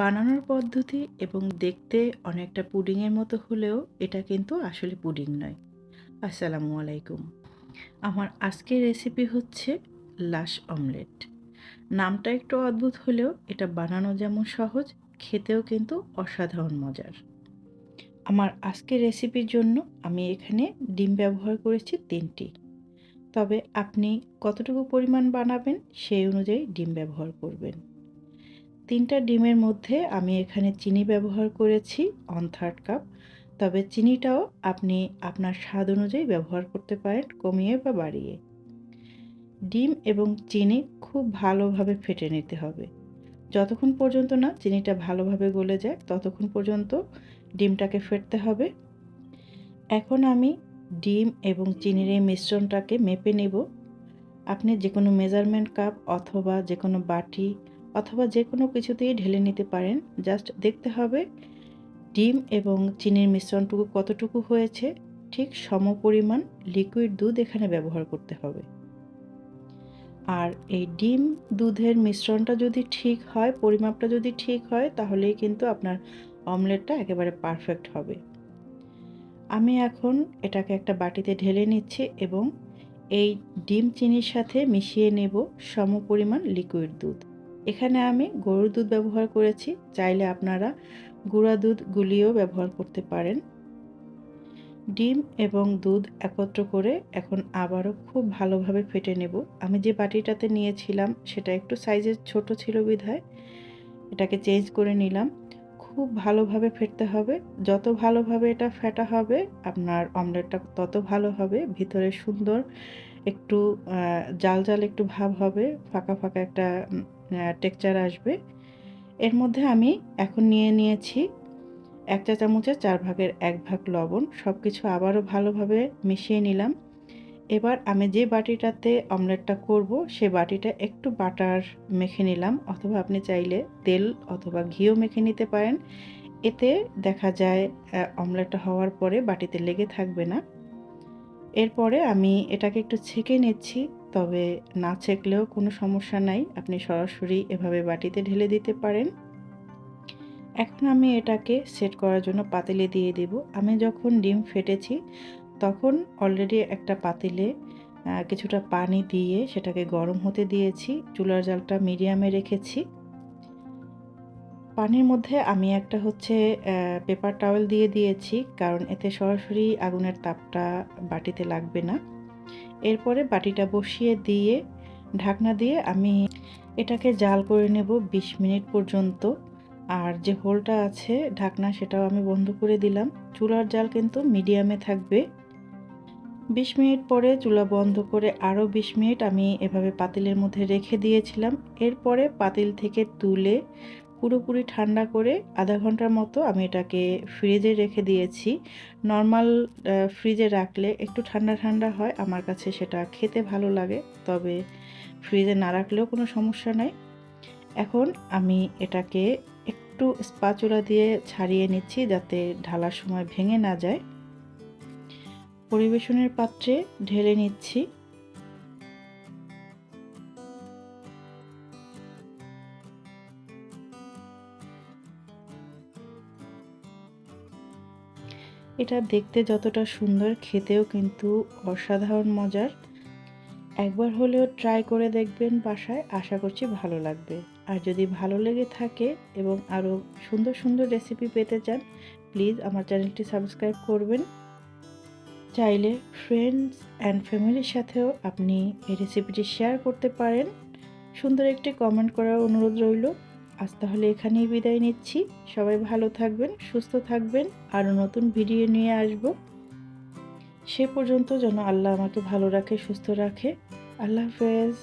বানানোর পদ্ধতি এবং দেখতে অনেকটা পুডিংয়ের মতো হলেও এটা কিন্তু আসলে পুডিং নয়। আসসালামু আলাইকুম। আমার আজকের রেসিপি হচ্ছে লাশ অমলেট নামটা একটু অদ্ভুত হলেও এটা বানানো যেমন সহজ, খেতেও কিন্তু অসাধারণ মজার। আমার আজকের রেসিপির জন্য আমি এখানে ডিম ব্যবহার করেছি তিনটি। তবে আপনি কতটুকু পরিমাণ বানাবেন সেই অনুযায়ী ডিম ব্যবহার করবেন। তিনটা ডিমের মধ্যে আমি এখানে চিনি ব্যবহার করেছি অন থার্ড কাপ তবে চিনিটাও আপনি আপনার স্বাদ অনুযায়ী ব্যবহার করতে পারেন, কমিয়ে বা বাড়িয়ে। ডিম এবং চিনি খুব ভালোভাবে ফেটে নিতে হবে। যতক্ষণ পর্যন্ত না চিনিটা ভালোভাবে গলে যায়, ততক্ষণ পর্যন্ত ডিমটাকে ফেটতে হবে। এখন আমি ডিম এবং চিনির এই মিশ্রণটাকে মেপে নেব। আপনি যে কোনো মেজারমেন্ট কাপ অথবা যে কোনো বাটি অথবা যে কোনো কিছুতেই ঢেলে নিতে পারেন। জাস্ট দেখতে হবে ডিম এবং চিনির মিশ্রণটুকু কতটুকু হয়েছে, ঠিক সম পরিমাণ লিকুইড দুধ এখানে ব্যবহার করতে হবে। আর এই ডিম দুধের মিশ্রণটা যদি ঠিক হয়, পরিমাপটা যদি ঠিক হয়, তাহলেই কিন্তু আপনার অমলেটটা একেবারে পারফেক্ট হবে। আমি এখন এটাকে একটা বাটিতে ঢেলে নিচ্ছি এবং এই ডিম চিনির সাথে মিশিয়ে নেব সম পরিমাণ লিকুইড দুধ। এখানে আমি গরুর দুধ ব্যবহার করেছি, চাইলে আপনারা গুঁড়া দুধ গুলিয়েও ব্যবহার করতে পারেন। ডিম এবং দুধ একত্র করে এখন আবারও খুব ভালোভাবে ফেটে নেব। আমি যে বাটিটাতে নিয়েছিলাম, সেটা একটু সাইজের ছোট ছিল বিধায়, এটাকে চেঞ্জ করে নিলাম। খুব ভালোভাবে ফেটতে হবে। যত ভালোভাবে এটা ফেটা হবে, আপনার অমলেটটা তত ভালো হবে। ভিতরে সুন্দর একটু জাল জাল একটু ভাব হবে, ফাঁকা ফাঁকা একটা টেক্সচার আসবে। এর মধ্যে আমি এখন নিয়ে নিয়েছি এক চা চামচের চার ভাগের এক ভাগ লবণ সব কিছু আবারও ভালোভাবে মিশিয়ে নিলাম। এবার আমি যে বাটিটাতে অমলেটটা করব, সে বাটিটা একটু বাটার মেখে নিলাম, অথবা আপনি চাইলে তেল অথবা ঘিও মেখে নিতে পারেন। এতে দেখা যায় অমলেটটা হওয়ার পরে বাটিতে লেগে থাকবে না। এরপরে আমি এটাকে একটু ছেঁকে নিচ্ছি। তবে না ছেঁকলেও কোনো সমস্যা নাই। আপনি সরাসরি এভাবে বাটিতে ঢেলে দিতে পারেন। এখন আমি এটাকে সেট করার জন্য পাতিলে দিয়ে দেব। আমি যখন ডিম ফেটেছি, তখন অলরেডি একটা পাতিলে কিছুটা পানি দিয়ে সেটাকে গরম হতে দিয়েছি। চুলার জালটা মিডিয়ামে রেখেছি। পানির মধ্যে আমি একটা হচ্ছে পেপার টাওয়েল দিয়ে দিয়েছি, কারণ এতে সরাসরি আগুনের তাপটা বাটিতে লাগবে না। এরপরে বাটিটা বসিয়ে দিয়ে, ঢাকনা দিয়ে আমি এটাকে জাল করে নেব ২০ মিনিট পর্যন্ত। আর যে হোলটা আছে, ঢাকনা সেটাও আমি বন্ধ করে দিলাম। চুলার জাল কিন্তু মিডিয়ামে থাকবে। ২০ মিনিট পরে চুলা বন্ধ করে আরও ২০ মিনিট আমি এভাবে পাতিলের মধ্যে রেখে দিয়েছিলাম। এরপরে পাতিল থেকে তুলে পুরোপুরি ঠান্ডা করে আধা ঘণ্টার মতো আমি এটাকে ফ্রিজে রেখে দিয়েছি। নর্মাল ফ্রিজে রাখলে একটু ঠান্ডা ঠান্ডা হয়, আমার কাছে সেটা খেতে ভালো লাগে, তবে ফ্রিজে না রাখলেও কোনো সমস্যা নাই। এখন আমি এটাকে একটু স্পাচুলা দিয়ে ছাড়িয়ে নিচ্ছি যাতে ঢালার সময় ভেঙে না যায়। পরিবেশনের পাত্রে ঢেলে নিচ্ছি। এটা দেখতে যতটা সুন্দর, খেতেও কিন্তু অসাধারণ মজার। একবার হলেও ট্রাই করে দেখবেন বাসায়, আশা করছি ভালো লাগবে। আর যদি ভালো লেগে থাকে এবং আরও সুন্দর সুন্দর রেসিপি পেতে চান প্লিজ আমার চ্যানেলটি সাবস্ক্রাইব করবেন। চাইলে ফ্রেন্ডস অ্যান্ড ফ্যামিলির সাথেও আপনি এই রেসিপিটি শেয়ার করতে পারেন। সুন্দর একটি কমেন্ট করার অনুরোধ রইল। আজ তাহলে এখানেই বিদায় নিচ্ছি। সবাই ভালো থাকবেন, সুস্থ থাকবেন, আরও নতুন ভিডিও নিয়ে আসব। সে পর্যন্ত যেন আল্লাহ আমাকে ভালো রাখে, সুস্থ রাখে। আল্লাহ হাফেজ।